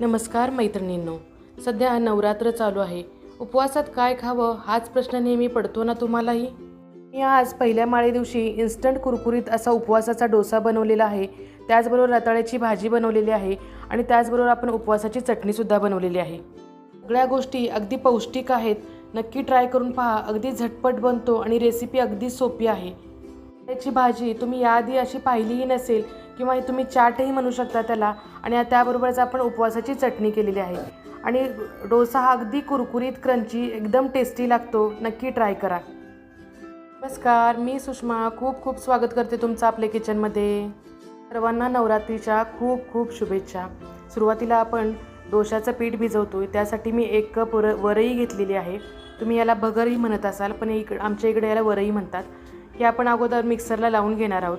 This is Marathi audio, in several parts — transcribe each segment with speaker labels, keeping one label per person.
Speaker 1: नमस्कार मैत्रिणींनो. सध्या नवरात्र चालू आहे. उपवासात काय खावं हाच प्रश्न नेहमी पडतो ना तुम्हालाही? मी आज पहिल्या माळे दिवशी इन्स्टंट कुरकुरीत असा उपवासाचा डोसा बनवलेला आहे. त्याचबरोबर रताळ्याची भाजी बनवलेली आहे आणि त्याचबरोबर आपण उपवासाची चटणीसुद्धा बनवलेली आहे. सगळ्या गोष्टी अगदी पौष्टिक आहेत. नक्की ट्राय करून पहा. अगदी झटपट बनतो आणि रेसिपी अगदी सोपी आहे. त्याची भाजी तुम्ही याआधी अशी पाहिलीही नसेल किंवा तुम्ही चाटही म्हणू शकता त्याला. आणि त्याबरोबरच आपण उपवासाची चटणी केलेली आहे. आणि डोसा हा अगदी कुरकुरीत क्रंची एकदम टेस्टी लागतो. नक्की ट्राय करा. नमस्कार मी सुषमा. खूप खूप स्वागत करते तुमचं आपल्या किचनमध्ये सर्वांना नवरात्रीच्या खूप खूप शुभेच्छा. सुरुवातीला आपण डोशाचं पीठ भिजवतो त्यासाठी मी एक कप वर वरई घेतलेली आहे. तुम्ही याला भगरही म्हणत असाल पण इक आमच्या इकडे याला वरई म्हणतात. हे आपण अगोदर मिक्सरला लावून घेणार आहोत.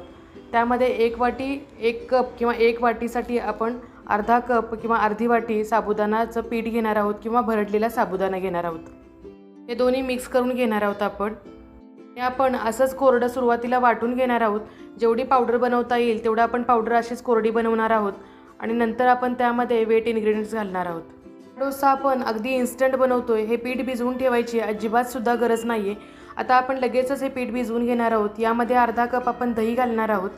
Speaker 1: त्यामध्ये एक वाटी एक कप किंवा एक वाटीसाठी आपण अर्धा कप किंवा अर्धी वाटी साबुदाणाचं पीठ घेणार आहोत किंवा भरडलेला साबुदाणा घेणार आहोत. हे दोन्ही मिक्स करून घेणार आहोत आपण. हे आपण असंच कोरडं सुरुवातीला वाटून घेणार आहोत. जेवढी पावडर बनवता येईल तेवढं आपण पावडर अशीच कोरडी बनवणार आहोत आणि नंतर आपण त्यामध्ये वेट इन्ग्रेडियंट्स घालणार आहोत. डोसा आपण अगदी इन्स्टंट बनवतोय हे पीठ भिजवून ठेवायची अजिबातसुद्धा गरज नाही आहे आता आपण लगेचच हे पीठ भिजवून घेणार आहोत. यामध्ये अर्धा कप आपण दही घालणार आहोत.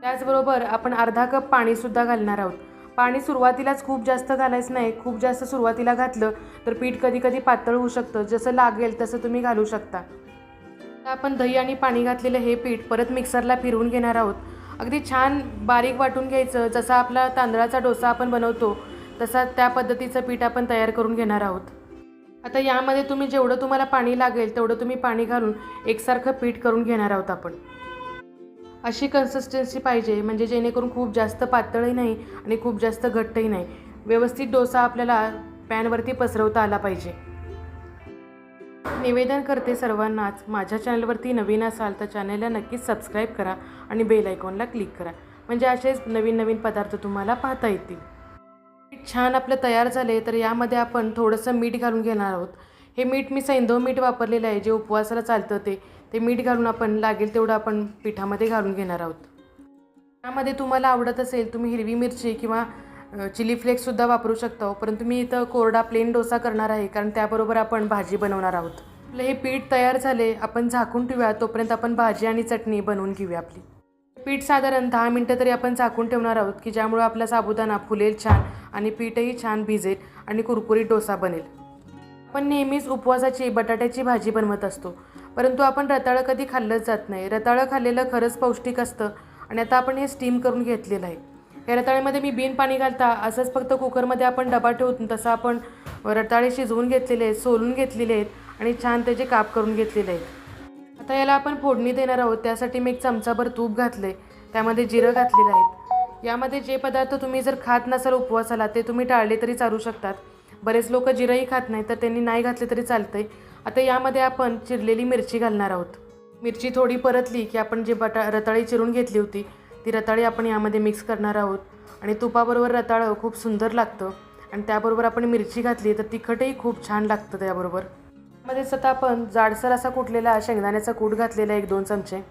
Speaker 1: त्याचबरोबर आपण अर्धा कप पाणीसुद्धा घालणार आहोत. पाणी सुरुवातीलाच खूप जास्त घालायचं नाही. खूप जास्त सुरुवातीला घातलं तर पीठ कधी कधी पातळ होऊ शकतं. जसं लागेल तसं तुम्ही घालू शकता. आता आपण दही आणि पाणी घातलेलं हे पीठ परत मिक्सरला फिरवून घेणार आहोत. अगदी छान बारीक वाटून घ्यायचं. जसा आपला तांदळाचा डोसा आपण बनवतो तसा त्या पद्धतीचं पीठ आपण तयार करून घेणार आहोत. आता यामध्ये तुम्ही जेवढं तुम्हाला पाणी लागेल तेवढं तुम्ही पाणी घालून एकसारखं पीठ करून घेणार आहोत आपण. अशी कन्सिस्टन्सी पाहिजे म्हणजे जेणेकरून खूप जास्त पातळही नाही आणि खूप जास्त घट्टही नाही. व्यवस्थित डोसा आपल्याला पॅनवरती पसरवता आला पाहिजे. निवेदन करते सर्वांनाच माझ्या चॅनलवरती नवीन असाल तर चॅनलला नक्कीच सबस्क्राईब करा आणि बेल आयकॉनला क्लिक करा. म्हणजे असेच नवीन नवीन पदार्थ तुम्हाला पाहता येतील. पीठ छान आपलं तयार झाले तर यामध्ये आपण थोडंसं मीठ घालून घेणार आहोत. हे मीठ मी सैंधव मीठ वापरलेलं आहे जे उपवासाला चालतं ते. ते मीठ घालून आपण लागेल तेवढं आपण पिठामध्ये घालून घेणार आहोत. त्यामध्ये तुम्हाला आवडत असेल तुम्ही हिरवी मिरची किंवा चिली फ्लेक्ससुद्धा वापरू शकता हो, परंतु मी इथं कोरडा प्लेन डोसा करणार आहे कारण त्याबरोबर आपण भाजी बनवणार आहोत. आपलं हे पीठ तयार झाले आपण झाकून ठेवूया तोपर्यंत आपण भाजी आणि चटणी बनवून घेऊया आपली. पीठ साधारण दहा मिनटं तरी आपण झाकून ठेवणार आहोत की ज्यामुळे आपला साबुदाणा फुलेल छान आणि पीठही छान भिजेल आणि कुरकुरीत डोसा बनेल. आपण नेहमीच उपवासाची बटाट्याची भाजी बनवत असतो. परंतु आपण रताळं कधी खाल्लंच जात नाही. रताळं खाल्लेलं खरंच पौष्टिक असतं आणि आता आपण हे स्टीम करून घेतलेलं आहे. या रताळ्यामध्ये मी बिन पाणी घालता असंच फक्त कुकरमध्ये आपण डबा ठेवून तसं आपण रताळे शिजवून घेतलेले आहेत सोलून घेतलेले आहेत आणि छान त्याचे काप करून घेतलेले आहेत. आता याला आपण फोडणी देणार आहोत. त्यासाठी मी एक चमचाभर तूप घातले त्यामध्ये जिरं घातलेलं आहेत यामध्ये जे पदार्थ तुम्ही जर खात नसाल उपवासाला ते तुम्ही टाळले तरी चालू शकतात. बरेच लोक जिरंही खात नाही तर त्यांनी नाही घातले तरी चालतंय. आता यामध्ये आपण चिरलेली मिरची घालणार आहोत. मिरची थोडी परतली की आपण जे बटा रताळी चिरून घेतली होती ती रताळी आपण यामध्ये मिक्स करणार आहोत. आणि तुपाबरोबर रताळं खूप सुंदर लागतं. आणि त्याबरोबर आपण मिरची घातली तर तिखटही खूप छान लागतं त्याबरोबर. त्यामध्येच आता आपण जाडसर असा कुटलेला शेंगदाण्याचा कूट घातलेला एक दोन चमचे.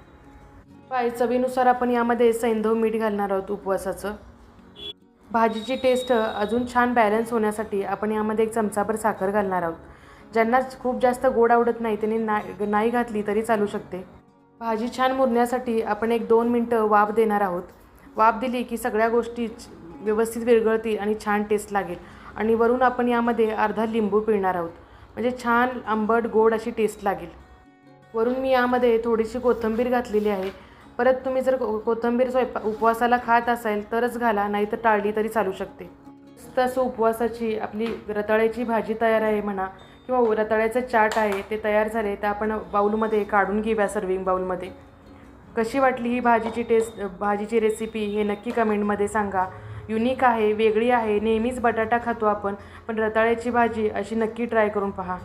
Speaker 1: काय चवीनुसार आपण यामध्ये सैंधव मीठ घालणार आहोत उपवासाचं. भाजीची टेस्ट अजून छान बॅलन्स होण्यासाठी आपण यामध्ये एक चमचाभर साखर घालणार आहोत. ज्यांना खूप जास्त गोड आवडत नाही त्यांनी ना नाही घातली तरी चालू शकते. भाजी छान मुरण्यासाठी आपण एक दोन मिनटं वाफ देणार आहोत. वाफ दिली की सगळ्या गोष्टी व्यवस्थित विरघळतील आणि छान टेस्ट लागेल. आणि वरून आपण यामध्ये अर्धा लिंबू पिळणार आहोत. म्हणजे छान आंबट गोड अशी टेस्ट लागेल. वरून मी यामध्ये थोडीशी कोथिंबीर घातलेली आहे. परत तुम्ही जर को कोथिंबीर स्वयंपा उपवासाला खात असाल तरच घाला नाही तर टाळली तरी चालू शकते. तसं उपवासाची आपली रताळ्याची भाजी तयार आहे म्हणा किंवा रताळ्याचं चाट आहे ते तयार झाले तर आपण बाऊलमध्ये काढून घेऊया सर्विंग बाऊलमध्ये कशी वाटली ही भाजीची टेस्ट भाजीची रेसिपी हे नक्की कमेंटमध्ये सांगा. युनिक आहे वेगळी आहे नेहमीच बटाटा खातो आपण पण रताळ्याची भाजी अशी नक्की ट्राय करून पहा.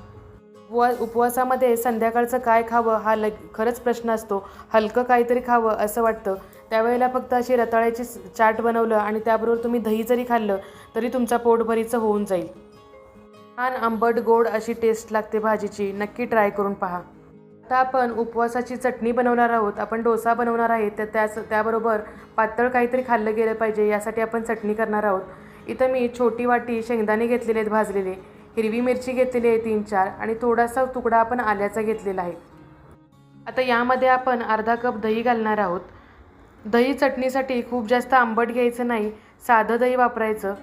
Speaker 1: उपवा उपवासामध्ये संध्याकाळचं काय खावं हा लग खरंच प्रश्न असतो. हलकं काहीतरी खावं असं वाटतं. त्यावेळेला फक्त अशी रताळ्याची चाट बनवलं आणि त्याबरोबर तुम्ही दही जरी खाल्लं तरी तुमचा पोटभरीचं होऊन जाईल. छान आंबट गोड अशी टेस्ट लागते भाजीची. नक्की ट्राय करून पहा. आता आपण उपवासाची चटणी बनवणार आहोत. आपण डोसा बनवणार आहे. तर त्याच त्याबरोबर पातळ काहीतरी खाल्लं गेलं पाहिजे यासाठी आपण चटणी करणार आहोत. इथं मी छोटी वाटी शेंगदाणे घेतलेले आहेत भाजलेले. हिरवी मिरची घेतलेली आहे तीन चार आणि थोडासा तुकडा आपण आल्याचा घेतलेला आहे. आता यामध्ये आपण अर्धा कप दही घालणार आहोत. दही चटणीसाठी खूप जास्त आंबट घ्यायचं नाही साधं दही वापरायचं.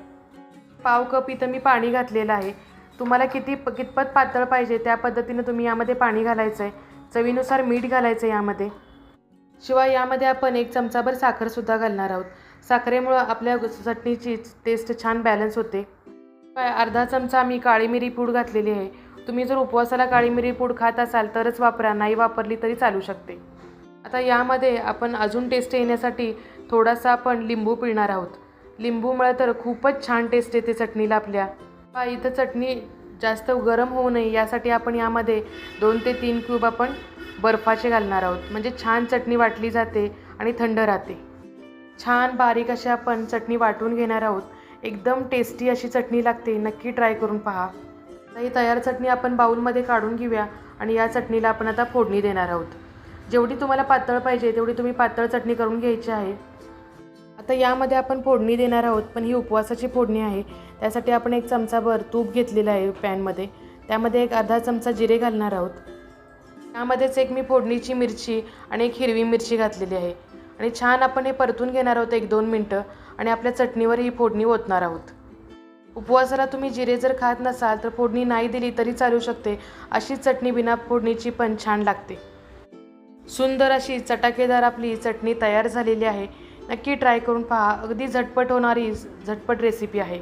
Speaker 1: पाव कप इथं मी पाणी घातलेलं आहे. तुम्हाला किती कितपत पातळ पाहिजे त्या पद्धतीनं तुम्ही यामध्ये पाणी घालायचं आहे चवीनुसार मीठ घालायचं आहे यामध्ये. शिवाय यामध्ये आपण एक चमचाभर साखरसुद्धा घालणार आहोत. साखरेमुळं आपल्या चटणीची टेस्ट छान बॅलन्स होते. अर्धा चमचा मी काळी मिरी पूड घातलेली आहे. तुम्ही जर उपवासाला काळी मिरी पूड खात असाल तरच वापरा नाही वापरली तरी चालू शकते. आता यामध्ये आपण अजून टेस्ट येण्यासाठी थोडासा आपण लिंबू पिळणार आहोत. लिंबूमुळे तर खूपच छान टेस्ट येते चटणीला आपल्या. पा इथं चटणी जास्त गरम होऊ नये यासाठी आपण यामध्ये दोन ते तीन क्यूब आपण बर्फाचे घालणार आहोत. म्हणजे छान चटणी वाटली जाते आणि थंड राहते. छान बारीक अशी आपण चटणी वाटून घेणार आहोत. एकदम टेस्टी अशी चटणी लागते. नक्की ट्राय करून पहा. आता ही तयार चटणी आपण बाऊलमध्ये काढून घेऊया आणि या चटणीला आपण आता फोडणी देणार आहोत. जेवढी तुम्हाला पातळ पाहिजे तेवढी तुम्ही पातळ चटणी करून घ्यायची आहे. आता यामध्ये आपण फोडणी देणार आहोत पण ही उपवासाची फोडणी आहे. त्यासाठी आपण एक चमचाभर तूप घेतलेलं आहे पॅनमध्ये. त्यामध्ये एक अर्धा चमचा जिरे घालणार आहोत. त्यामध्येच एक मी फोडणीची मिरची आणि एक हिरवी मिरची घातलेली आहे. आणि छान आपण हे परतून घेणार आहोत एक दोन मिनटं. आणि आपल्या चटणीवर ही फोडणी ओतणार आहोत. उपवासाला तुम्ही जिरे जर खात नसाल तर फोडणी नाही दिली तरी चालू शकते अशीच चटणी बिना फोडणीची पण छान लागते. सुंदर अशी चटाकेदार आपली चटणी तयार झालेली आहे. नक्की ट्राय करून पहा. अगदी झटपट होणारी झटपट रेसिपी आहे.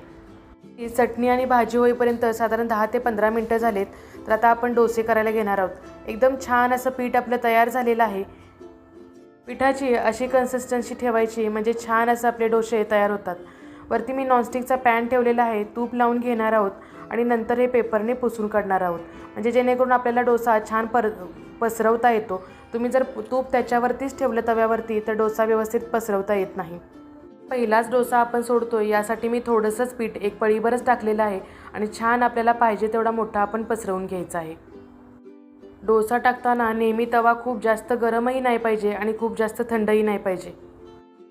Speaker 1: ही चटणी आणि भाजी होईपर्यंत साधारण दहा ते पंधरा मिनटं झालेत. तर आता आपण डोसे करायला घेणार आहोत. एकदम छान असं पीठ आपलं तयार झालेलं आहे. पिठाची अशी कन्सिस्टन्सी ठेवायची म्हणजे छान असं आपले डोसे तयार होतात. वरती मी नॉनस्टिकचा पॅन ठेवलेला आहे तूप लावून घेणार आहोत आणि नंतर हे पेपरने पुसून काढणार आहोत. म्हणजे जेणेकरून आपल्याला डोसा छान पर पसरवता येतो. तुम्ही जर तूप त्याच्यावरतीच ठेवलं तव्यावरती तर डोसा व्यवस्थित पसरवता येत नाही. पहिलाच डोसा आपण सोडतो यासाठी मी थोडंसंच पीठ एक पळीभरच टाकलेलं आहे आणि छान आपल्याला पाहिजे तेवढा मोठा आपण पसरवून घ्यायचा आहे. डोसा टाकताना नेहमी तवा खूप जास्त गरमही नाही पाहिजे आणि खूप जास्त थंडही नाही पाहिजे.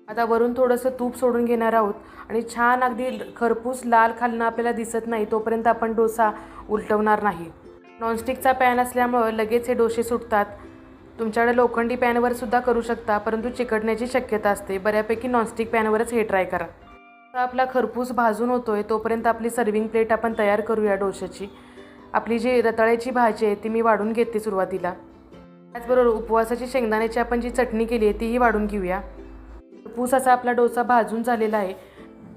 Speaker 1: आता वरून थोडंसं तूप सोडून घेणार आहोत आणि छान अगदी खरपूस लाल खालणं आपल्याला दिसत नाही तोपर्यंत आपण डोसा उलटवणार नाही. नॉनस्टिकचा पॅन असल्यामुळं लगेच हे डोसे सुटतात. तुमच्याकडे लोखंडी पॅनवर सुद्धा करू शकता परंतु चिकटण्याची शक्यता असते. बऱ्यापैकी नॉनस्टिक पॅनवरच हे ट्राय करा. तर आपला खरपूस भाजून होतोय तोपर्यंत आपली सर्विंग प्लेट आपण तयार करूया डोशाची आपली जी रताळ्याची भाजी आहे ती मी वाढून घेते सुरुवातीला. त्याचबरोबर उपवासाची शेंगदाण्याची आपण जी चटणी केली आहे तीही वाढून घेऊया. खरपूस असा आपला डोसा भाजून झालेला आहे.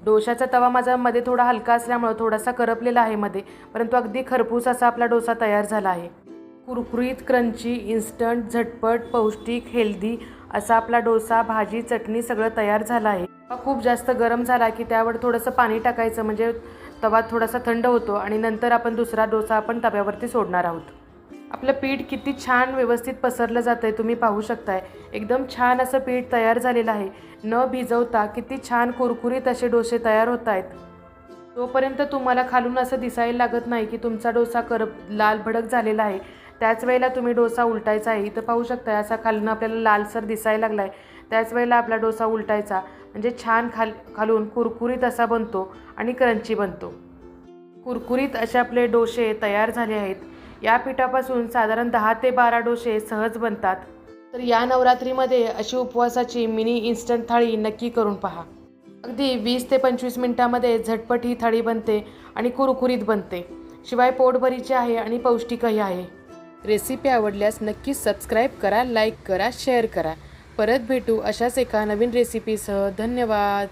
Speaker 1: डोशाचा तवा माझा मध्ये थोडा हलका असल्यामुळं थोडासा करपलेला आहे मध्ये परंतु अगदी खरपूस असा आपला डोसा तयार झाला आहे. कुरकुरीत क्रंची इन्स्टंट झटपट पौष्टिक हेल्दी असा आपला डोसा भाजी चटणी सगळं तयार झालं आहे. खूप जास्त गरम झाला की त्यावर थोडंसं पाणी टाकायचं म्हणजे तवा थोडासा थंड होतो आणि नंतर आपण दुसरा डोसा आपण तव्यावरती सोडणार आहोत. आपलं पीठ किती छान व्यवस्थित पसरलं जातं आहे तुम्ही पाहू शकताय. एकदम छान असं पीठ तयार झालेलं आहे. न भिजवता किती छान कुरकुरीत असे डोसे तयार होत आहेत तोपर्यंत तुम्हाला खालून असं दिसायला लागत नाही की तुमचा डोसा कर लाल भडक झालेला आहे. त्याच वेळेला तुम्ही डोसा उलटायचा आहे. इथं पाहू शकताय असा खालून आपल्याला लालसर दिसायला लागला आहे त्याच वेळेला आपला डोसा उलटायचा. म्हणजे छान खाल खालून कुरकुरीत असा बनतो आणि क्रंची बनतो. कुरकुरीत असे आपले डोसे तयार झाले आहेत. या पिठापासून साधारण दहा ते बारा डोसे सहज बनतात. तर या नवरात्रीमध्ये अशी उपवासाची मिनी इन्स्टंट थाळी नक्की करून पहा. अगदी वीस ते पंचवीस मिनटामध्ये झटपट ही थाळी बनते आणि कुरकुरीत बनते. शिवाय पोटभरीची आहे आणि पौष्टिकही आहे. रेसिपी आवडल्यास नक्की सबस्क्राईब करा लाईक करा शेअर करा. परत भेटू अशाच एका नवीन रेसिपीसह धन्यवाद.